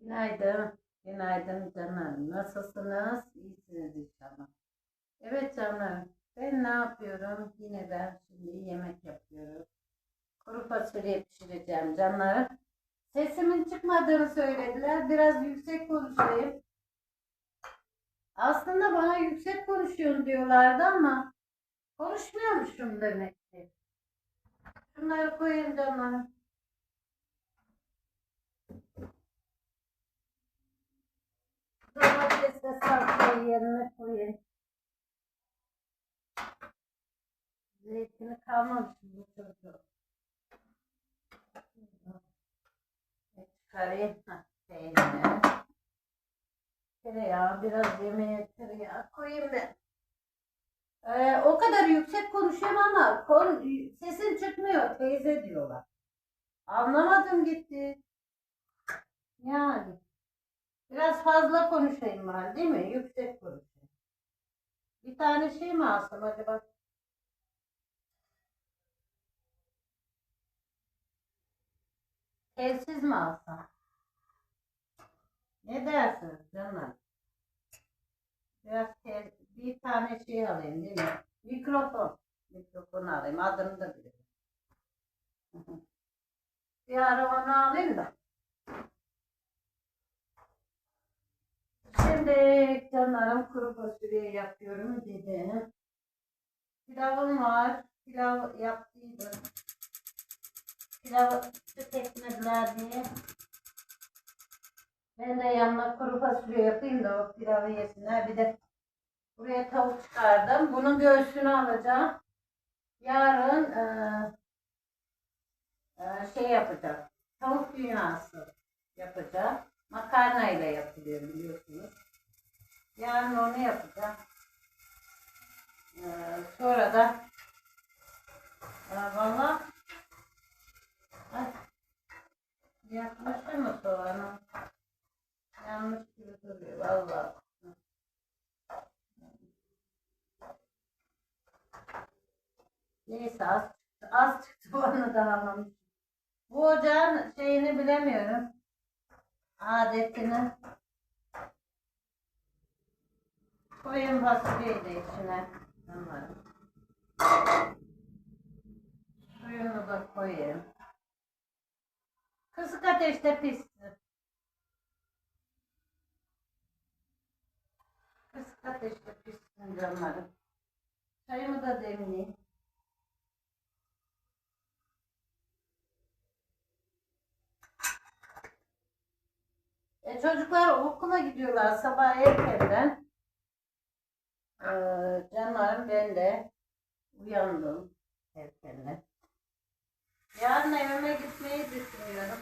Günaydın. Günaydın canlarım. Nasılsınız? İyisiniz inşallah. Evet canlarım. Ben ne yapıyorum? Yine ben şimdi yemek yapıyorum. Kuru fasulye pişireceğim canlarım. Sesimin çıkmadığını söylediler. Biraz yüksek konuşayım. Aslında bana yüksek konuşuyorsun diyorlardı ama konuşmuyormuşum demek ki. Şunları koyayım canlarım. Domatesle salçayı yerine koyayım. Zeytini kalmamış bu çocuğu. Çıkarayım. Heh, Peyniri. Tereyağı, biraz yemeğe tereyağı koyayım ben. Ee, o kadar yüksek konuşuyorum ama kon, sesin çıkmıyor teyze diyorlar. Anlamadım gitti. Yani. Biraz fazla konuşayım var değil mi? Yüksek konuşayım. Bir tane şey mi alsam acaba? Telsiz mi alsam? Ne dersiniz canım? Biraz tel, bir tane şey alayım değil mi? Mikrofon. Mikrofon alayım. Adını da bilirim. bir ara onu alayım da. Şimdi canlarım kuru fasulye yapıyorum dedim. Pilavım var. Pilav yaptıydım. Pilav süt ekmediler diye. Ben de yanına kuru fasulye yapayım da o pilavı yesinler. Bir de buraya tavuk çıkardım. Bunun göğsünü alacağım. Yarın eee, eee, şey yapacağım. Tavuk dünyası yapacağım. Makarna ile yapılıyor biliyorsunuz. Yarın onu yapacağım. Ee, sonra da e, valla Ay, yaklaştı mı soğanı? Yanlış gibi duruyor valla. Neyse az. Az çıktı onu da almamış. Bu ocağın şeyini bilemiyorum adetini E, çocuklar okula gidiyorlar sabah erkenden. Ee, canlarım ben de uyandım erkenden. Yarın evime gitmeyi düşünüyorum.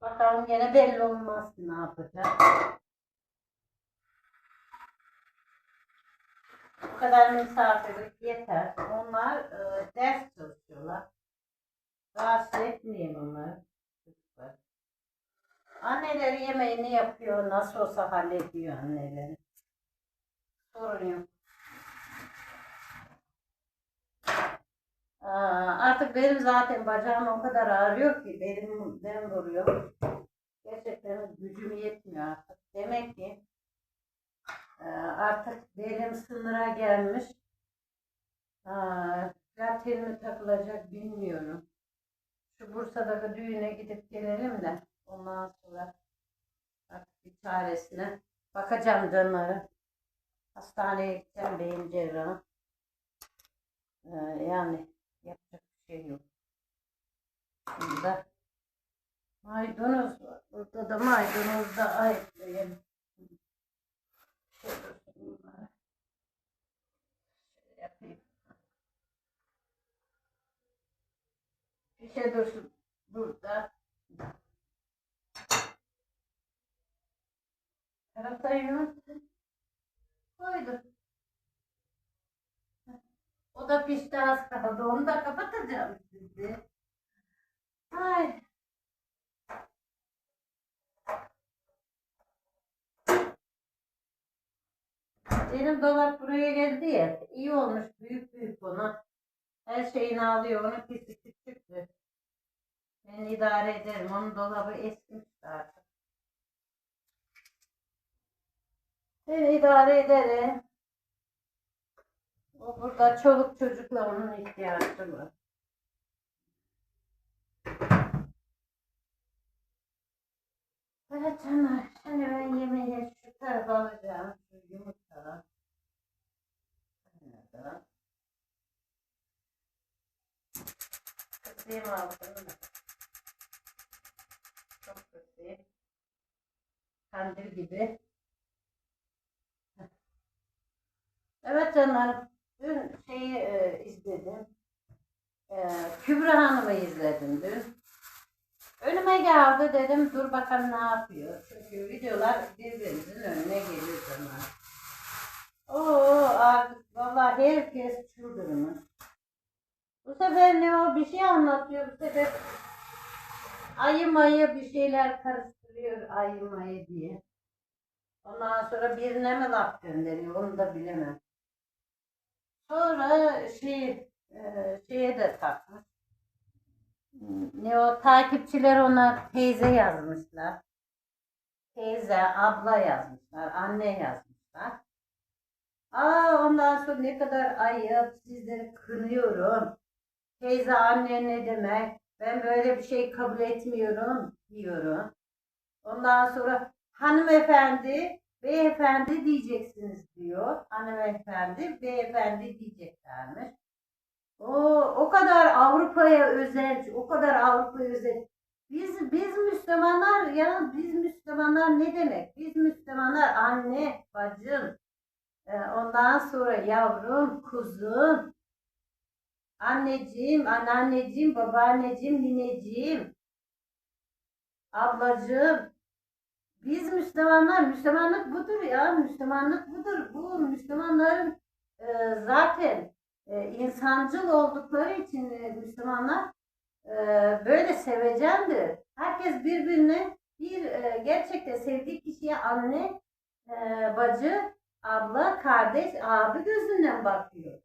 Bakalım gene belli olmaz ne yapacak. Bu kadar misafirlik yeter. Onlar e, ders çalışıyorlar. Rahatsız etmeyeyim. Çocuklar. Anneleri yemeğini yapıyor. Nasıl olsa hallediyor anneleri. Sorun yok. Artık benim zaten bacağım o kadar ağrıyor ki belimden vuruyor. Gerçekten gücüm yetmiyor artık. Demek ki artık belim sınıra gelmiş. Zaten mi takılacak bilmiyorum. Şu Bursa'daki düğüne gidip gelelim de ondan sonra artık bir çaresine bakacağım canları. Hastaneye gideceğim beyin cerrahı. Ee, yani yapacak bir şey yok. Burada maydanoz var. Burada da maydanoz da ayıklayayım. Şöyle bunları. Şöyle yapayım. Bir şey dursun burada. Karatayı koydum. O da pişti az kaldı. Onu da kapatacağım şimdi. Ay. Benim dolap buraya geldi ya. İyi olmuş. Büyük büyük bunu. Her şey şeyini alıyor. Pisi küçüktü. Ben idare ederim. Onun dolabı eskimiş artık. Ben idare ederim. O burada çoluk çocukla onun ihtiyacı var. Evet canlar. Şimdi ben yemeğe şu tarafa alacağım. Şu yumurta. Kaynadı. Kısayım altını. Kandil gibi. Evet canlarım. Dün şeyi e, izledim. E, Kübra Hanım'ı izledim dün. Önüme geldi dedim dur bakalım ne yapıyor. Çünkü videolar birbirimizin önüne geliyor canlar. Oo artık vallahi herkes çıldırmış. Bu sefer ne o bir şey anlatıyor. Bu sefer ayı mayı bir şeyler karıştırıyor ayı mayı diye. Ondan sonra birine mi laf gönderiyor onu da bilemem. Sonra şey e, şeye de takmış. Ne o takipçiler ona teyze yazmışlar. Teyze, abla yazmışlar, anne yazmışlar. Aa ondan sonra ne kadar ayıp sizleri kınıyorum. Teyze anne ne demek? Ben böyle bir şey kabul etmiyorum diyorum. Ondan sonra hanımefendi, beyefendi diyeceksiniz diyor. Hanımefendi, beyefendi diyeceklermiş. O o kadar Avrupa'ya özel, o kadar Avrupa'ya özel. Biz biz Müslümanlar ya biz Müslümanlar ne demek? Biz Müslümanlar anne, bacım, e, ondan sonra yavrum, kuzum, anneciğim, anneanneciğim, babaanneciğim, nineciğim, ablacığım. Biz Müslümanlar, Müslümanlık budur ya, Müslümanlık budur. Bu Müslümanların e, zaten e, insancıl oldukları için e, Müslümanlar e, böyle sevecendir. Herkes birbirine bir e, gerçekte sevdiği kişiye anne, e, bacı, abla, kardeş, abi gözünden bakıyor.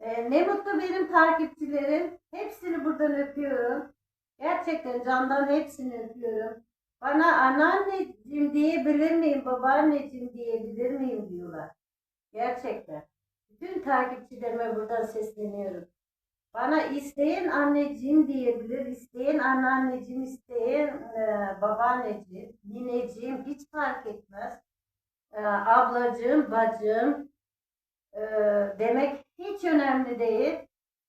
E, ne mutlu benim takipçilerim. Hepsini buradan öpüyorum. Gerçekten candan hepsini öpüyorum. Bana anneanneciğim diyebilir miyim, babaanneciğim diyebilir miyim diyorlar. Gerçekten. Bütün takipçilerime buradan sesleniyorum. Bana isteyen anneciğim diyebilir, isteyen anneanneciğim, isteyen e, babaanneciğim, nineciğim hiç fark etmez. E, ablacığım, bacım e, demek hiç önemli değil.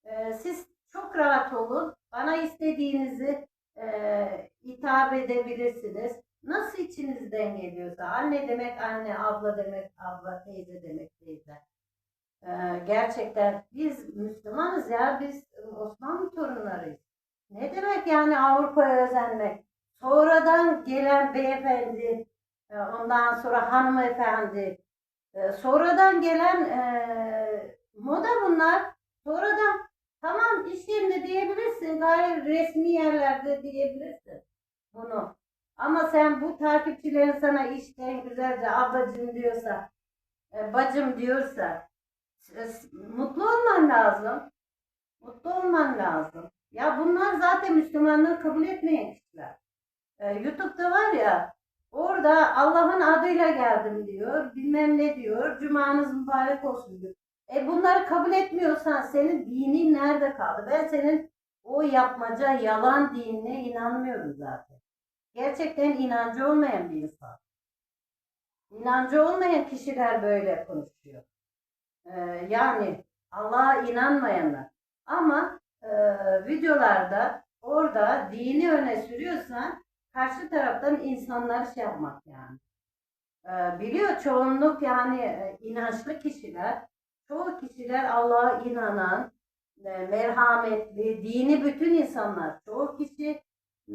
E, siz çok rahat olun. Bana istediğinizi e, hitap edebilirsiniz. Nasıl içinizden geliyorsa. Anne demek anne, abla demek abla, teyze demek teyze. Ee, gerçekten biz Müslümanız ya biz Osmanlı torunlarıyız. Ne demek yani Avrupa'ya özenmek? Sonradan gelen beyefendi, e, ondan sonra hanımefendi, e, sonradan gelen e, moda bunlar. Sonradan tamam iş yerinde diyebilirsin, gayet resmi yerlerde diyebilirsin bunu. Ama sen bu takipçilerin sana işten güzelce ablacım diyorsa, e, bacım diyorsa, mutlu olman lazım. Mutlu olman lazım. Ya bunlar zaten Müslümanlığı kabul etmeyen kişiler. Ee, YouTube'da var ya orada Allah'ın adıyla geldim diyor. Bilmem ne diyor. Cumanız mübarek olsun diyor. E bunları kabul etmiyorsan senin dinin nerede kaldı? Ben senin o yapmaca yalan dinine inanmıyorum zaten. Gerçekten inancı olmayan bir insan. İnancı olmayan kişiler böyle konuşuyor. Ee, yani Allah'a inanmayanlar. Ama e, videolarda orada dini öne sürüyorsan karşı taraftan insanları şey yapmak yani. Ee, biliyor çoğunluk yani e, inançlı kişiler, çoğu kişiler Allah'a inanan, e, merhametli, dini bütün insanlar. Çoğu kişi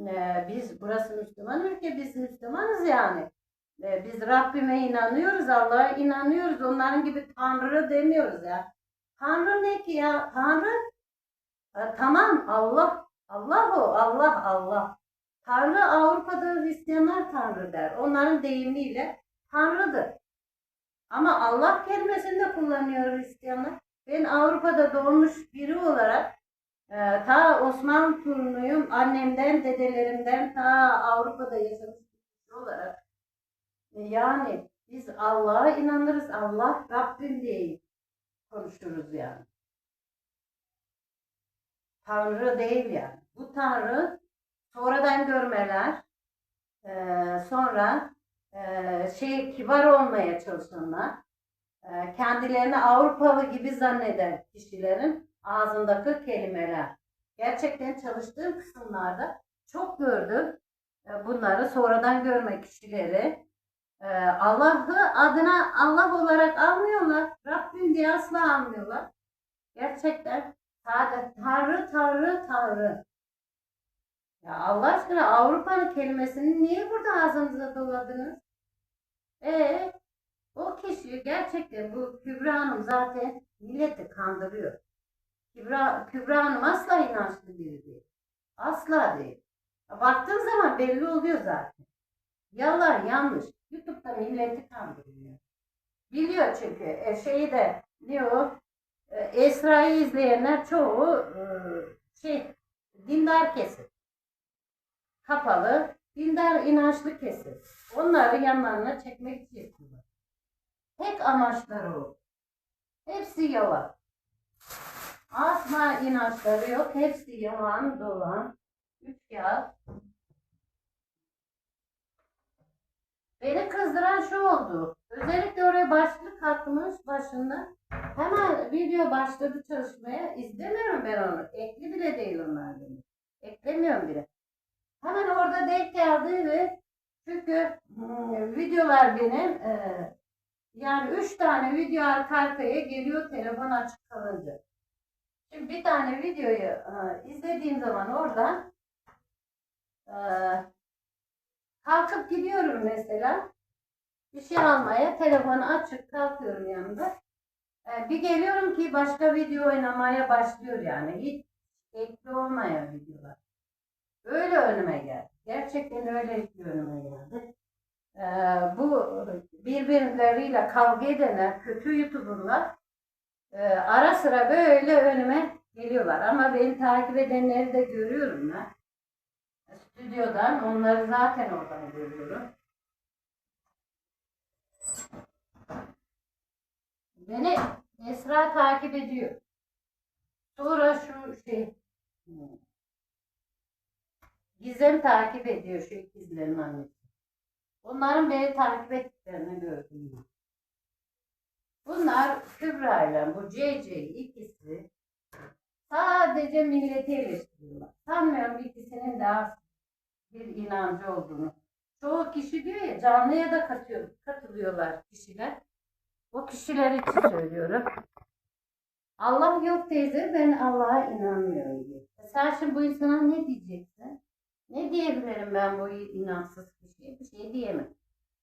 e, biz burası Müslüman ülke, biz Müslümanız yani. E, biz Rabbime inanıyoruz, Allah'a inanıyoruz. Onların gibi Tanrı demiyoruz ya. Tanrı ne ki ya? Tanrı e, tamam Allah. Allah o. Allah Allah. Tanrı Avrupa'da Hristiyanlar Tanrı der. Onların deyimiyle Tanrı'dır. Ama Allah kelimesini de kullanıyor Hristiyanlar. Ben Avrupa'da doğmuş biri olarak e, ta Osmanlı torunuyum. Annemden, dedelerimden ta Avrupa'da yaşamış olarak. Yani biz Allah'a inanırız. Allah Rabbim diye konuşuruz yani. Tanrı değil yani. Bu Tanrı sonradan görmeler, e, sonra e, şey kibar olmaya çalışanlar, e, kendilerini Avrupalı gibi zanneden kişilerin ağzındaki kelimeler. Gerçekten çalıştığım kısımlarda çok gördüm e, bunları sonradan görme kişileri. E, Allah'ı adına Allah olarak almıyorlar. Rabbim diye asla almıyorlar. Gerçekten sadece Tanrı, Tanrı, Tanrı. Ya Allah aşkına Avrupa'nın kelimesini niye burada ağzınıza doladınız? E o kişi gerçekten bu Kübra Hanım zaten milleti kandırıyor. Kübra, Kübra Hanım asla inançlı biri değil. Asla değil. Baktığın zaman belli oluyor zaten. Yalan yanlış. YouTube'da milleti kandırıyor. Biliyor çünkü e, şeyi de ne o e, Esra'yı izleyenler çoğu e, şey dindar kesim. Kapalı, dindar inançlı kesim. Onları yanlarına çekmek için yapıyorlar. Tek amaçları o. Hepsi yalan. Asla inançları yok. Hepsi yalan, dolan. Üç kağıt. Beni kızdıran şu oldu. Özellikle oraya başlık atmış başında. Hemen video başladı çalışmaya. İzlemiyorum ben onu. Ekli bile değil onlar benim. Eklemiyorum bile. Hemen orada denk geldi ve çünkü hmm, videolar benim e, yani üç tane video arka arkaya geliyor telefon açık kalınca. Şimdi bir tane videoyu e, izlediğim zaman oradan e, kalkıp gidiyorum mesela bir şey almaya telefonu açık kalkıyorum yanında. E, bir geliyorum ki başka video oynamaya başlıyor yani hiç ekli olmayan videolar. Öyle önüme geldi. Gerçekten öyle önüme geldi. Bu birbirleriyle kavga edenler, kötü YouTuber'lar e, ara sıra böyle önüme geliyorlar. Ama beni takip edenleri de görüyorum ben. Stüdyodan, onları zaten oradan görüyorum. Beni Esra takip ediyor. Sonra şu şey Gizem takip ediyor şu ikizlerin annesi. Onların beni takip ettiklerini gördüm. Bunlar Kübra ile bu CC ikisi sadece milleti eleştiriyorlar. Sanmıyorum ikisinin daha bir inancı olduğunu. Çoğu kişi diyor ya canlıya da katıyor, katılıyorlar kişiler. O kişiler için söylüyorum. Allah yok teyze ben Allah'a inanmıyorum diyor. E Sen şimdi bu insana ne diyeceksin? Ne diyebilirim ben bu inançsız kişiye? Bir şey diyemem.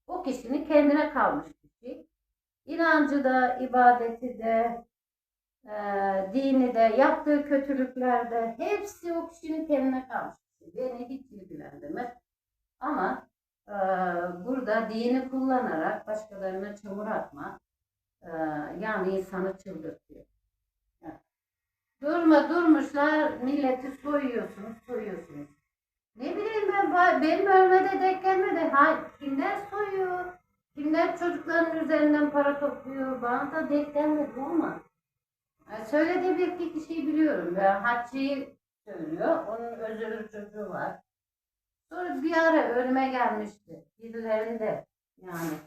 O kişinin kendine kalmış bir şey. İnancı da, ibadeti de, e, dini de, yaptığı kötülükler de hepsi o kişinin kendine kalmış. Beni hiç ilgilendirmez. Ama e, burada dini kullanarak başkalarına çamur atma, e, yani insanı çıldırtıyor. Durma durmuşlar, milleti soyuyorsunuz, soyuyorsunuz. Ne bileyim ben benim ölmede denk gelmedi. Ha, kimler soyuyor? Kimler çocukların üzerinden para topluyor? Bana da denk gelmedi ama. Yani söylediği bir iki kişiyi biliyorum. Ve Hatice'yi söylüyor. Onun özürlü çocuğu var. Sonra bir ara önüme gelmişti. Birilerinde yani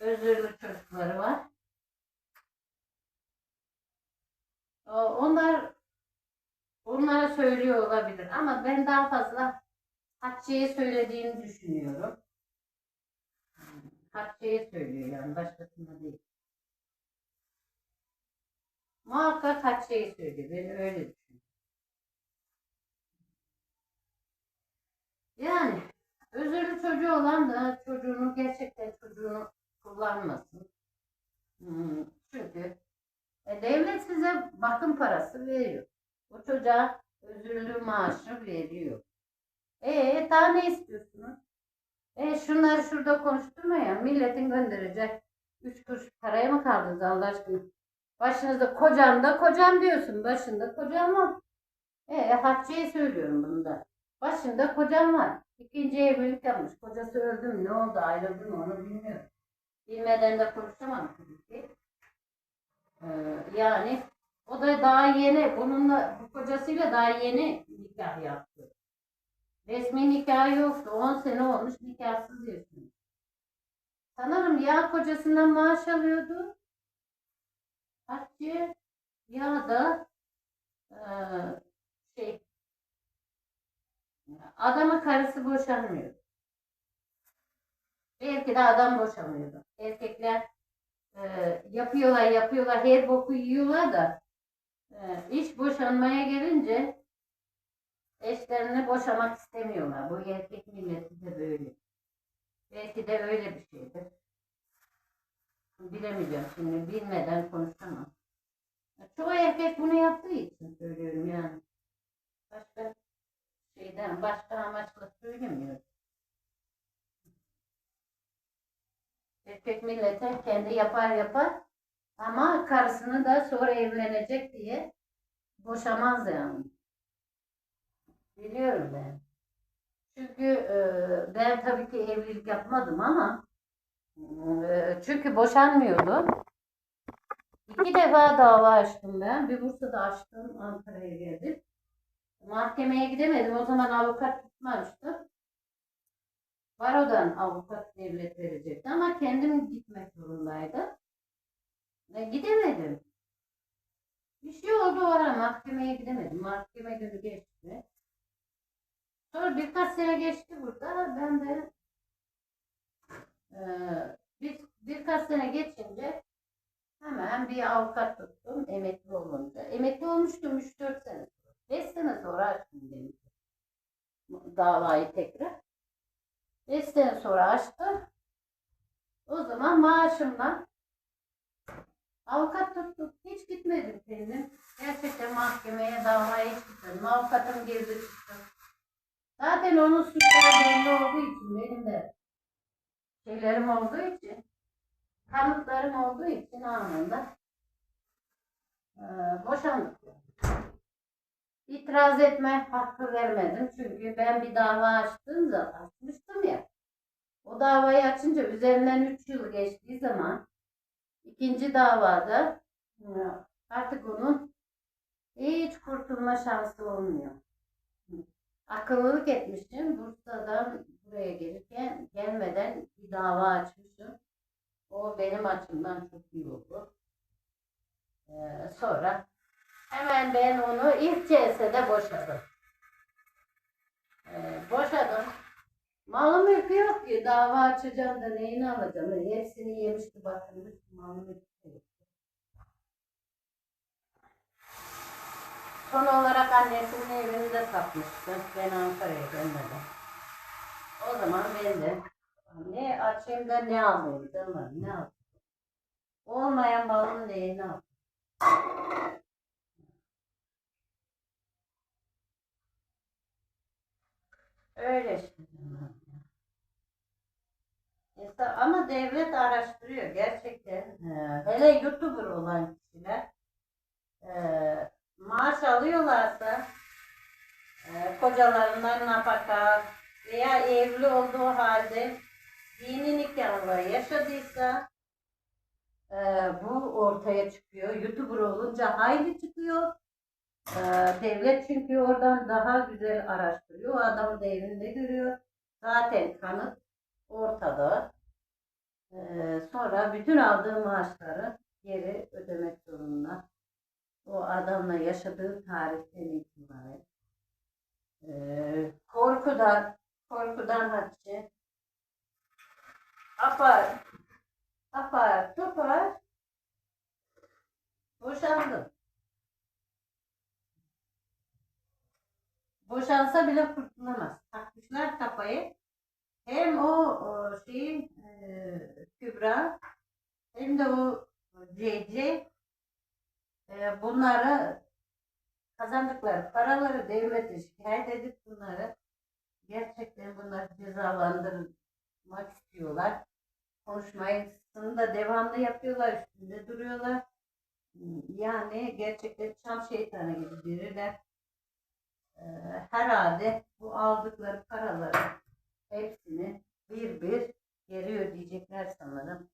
özürlü çocukları var. Onlar onlara söylüyor olabilir ama ben daha fazla Hatice'ye söylediğini düşünüyorum. Hatice'ye söylüyor yani başkasına değil. Muhakkak Hatice'ye söylüyor. Ben öyle düşünüyorum. Yani özürlü çocuğu olan da çocuğunu gerçekten çocuğunu kullanmasın. Hmm, Çünkü e, devlet size bakım parası veriyor. O çocuğa özürlü maaşı veriyor. E daha ne istiyorsunuz? E şunları şurada konuşturma ya. Milletin gönderecek. Üç kuruş paraya mı kaldınız Allah aşkına? Başınızda kocam da kocam diyorsun. Başında kocam var. E, Hatice'ye söylüyorum bunu da. Başında kocam var. İkinci evlilik yapmış. Kocası öldü mü? Ne oldu? Ayrıldı mı? Onu bilmiyorum. Bilmeden de konuşamam tabii ki. Ee, yani o da daha yeni, bununla, bu kocasıyla daha yeni nikah yaptı. Resmi nikah yoktu. 10 sene olmuş nikahsız yaşıyor. Sanırım ya kocasından maaş alıyordu. Hatice ya da eee, şey adamın karısı boşanmıyor. Belki de adam boşanmıyordu. Erkekler eee, yapıyorlar yapıyorlar her boku yiyorlar da eee, iş boşanmaya gelince eşlerini boşamak istemiyorlar. Bu erkek milleti de böyle. Belki de öyle bir şeydir. Bilemeyeceğim şimdi. Bilmeden konuşamam. Çoğu erkek bunu yaptığı için söylüyorum yani. Başka şeyden, başka amaçla söylemiyorum. Erkek millete kendi yapar yapar ama karısını da sonra evlenecek diye boşamaz yani. Biliyorum ben. Çünkü e, ben tabii ki evlilik yapmadım ama e, çünkü boşanmıyordu. İki defa dava açtım ben. Bir Bursa'da açtım, Ankara'ya geldim. Mahkemeye gidemedim. O zaman avukat tutmamıştı. Barodan avukat devlet verecekti ama kendim gitmek zorundaydı. Ve gidemedim. Bir şey oldu o ara mahkemeye gidemedim. Mahkeme günü geçti. Sonra birkaç sene geçti burada. Ben de eee, bir, birkaç sene geçince hemen bir avukat tuttum emekli olunca. Emekli olmuştum 3-4 sene sonra. 5 sene sonra açtım dedim. Davayı tekrar. 5 sene sonra açtı. O zaman maaşımla avukat tuttuk. Hiç gitmedim kendim. Gerçekten mahkemeye davaya hiç gitmedim. Avukatım girdi çıktı. Zaten onun suçları belli olduğu için benim de şeylerim olduğu için kanıtlarım olduğu için anında eee boşandık. İtiraz etme hakkı vermedim. Çünkü ben bir dava açtığım zaman açmıştım ya. O davayı açınca üzerinden 3 yıl geçtiği zaman ikinci davada eee, artık onun hiç kurtulma şansı olmuyor akıllılık etmişim. Bursa'dan buraya gelirken gelmeden bir dava açmışım. O benim açımdan çok iyi oldu. Ee, sonra hemen ben onu ilk celsede boşadım. Ee, boşadım. Malı mülkü yok ki. Dava açacağım da neyini alacağım. Hepsini yemişti batırmış. Malı mülkü yok. Son olarak annesinin evinde satmıştı. Ben Ankara'ya gelmeden. O zaman ben de ne açayım da ne alayım canım ne alayım. Olmayan balın neyini al. Öyle işte. İnsan- ama devlet araştırıyor gerçekten. Ee, hele YouTuber olan kişiler ee, maaş alıyorlarsa e, kocalarından nafaka veya evli olduğu halde dini nikahla yaşadıysa e, bu ortaya çıkıyor. YouTuber olunca hayli çıkıyor. E, devlet çünkü oradan daha güzel araştırıyor. O adamı da görüyor. Zaten kanıt ortada. E, sonra bütün aldığı maaşları geri ödemek zorunda o adamla yaşadığı tarihten itibaren eee korkudan korkudan Hatice apar apar topar boşandım. Boşansa bile kurtulamaz. Takmışlar kafayı. Hem o, o şeyin eee Kübra hem de o CC e, bunları kazandıkları paraları devlete şikayet edip bunları gerçekten bunları cezalandırmak istiyorlar. Konuşmayı da devamlı yapıyorlar, üstünde duruyorlar. Yani gerçekten çam şeytanı gibi biri de e, herhalde bu aldıkları paraları hepsini bir bir geri ödeyecekler sanırım.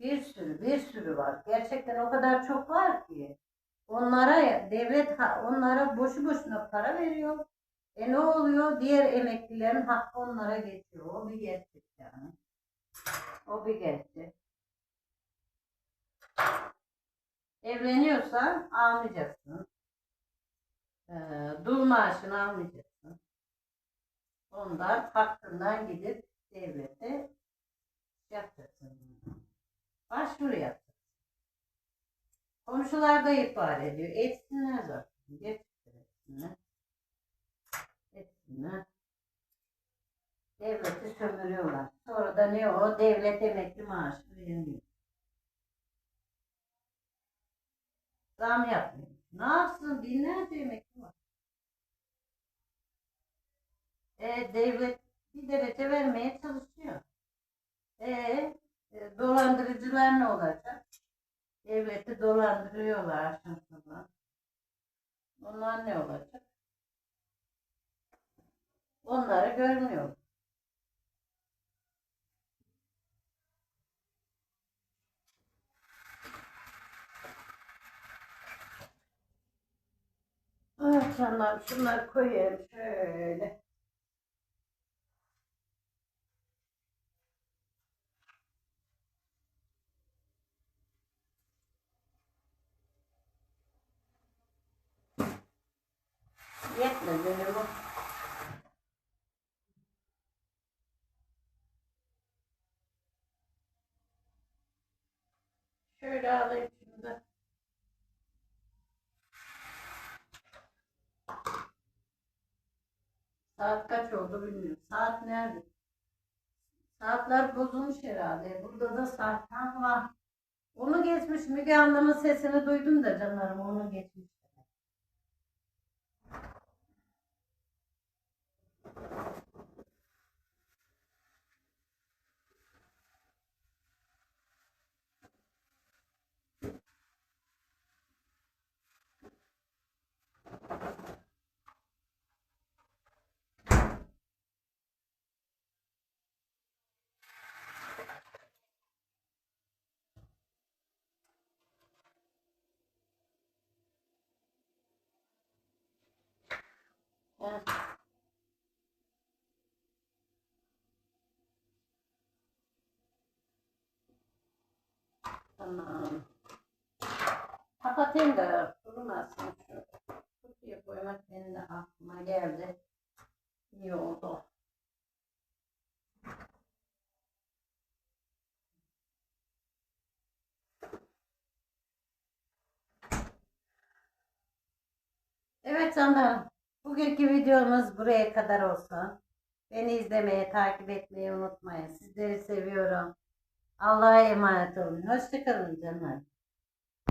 Bir sürü, bir sürü var. Gerçekten o kadar çok var ki. Onlara devlet onlara boşu boşuna para veriyor. E ne oluyor? Diğer emeklilerin hakkı onlara geçiyor. O bir gerçek yani. O bir gerçek. Evleniyorsan almayacaksın. Ee, dul maaşını almayacaksın. Ondan hakkından gidip devlete yapacaksın. Başvuru yapacaksın. Komşular da ihbar ediyor. Etsinler zaten. Gerçekten etsinler. Etsinler. Devleti sömürüyorlar. Sonra da ne o? Devlet emekli maaşı vermiyor. Zam yapmıyor. Ne yapsın? Binlerce emekli var. E, devlet bir derece vermeye çalışıyor. E, e, dolandırıcılar ne olacak? Devleti dolandırıyorlar aşamasından. Onlar ne olacak? Onları görmüyor. Ah canım şunları koyayım şöyle. Yetmedi mi bu? Şöyle alayım şunu da. Saat kaç oldu bilmiyorum. Saat nerede? Saatler bozulmuş herhalde. Burada da saat var. Onu geçmiş Müge Anlam'ın sesini duydum da canlarım onu geçmiş. Ha. Tamam. Kapatayım da kurumasın. Şu kutuya koymak benim de aklıma geldi. İyi oldu. Evet canlarım. Bugünkü videomuz buraya kadar olsun. Beni izlemeye, takip etmeyi unutmayın. Sizleri seviyorum. Allah'a emanet olun. Hoşçakalın canlar.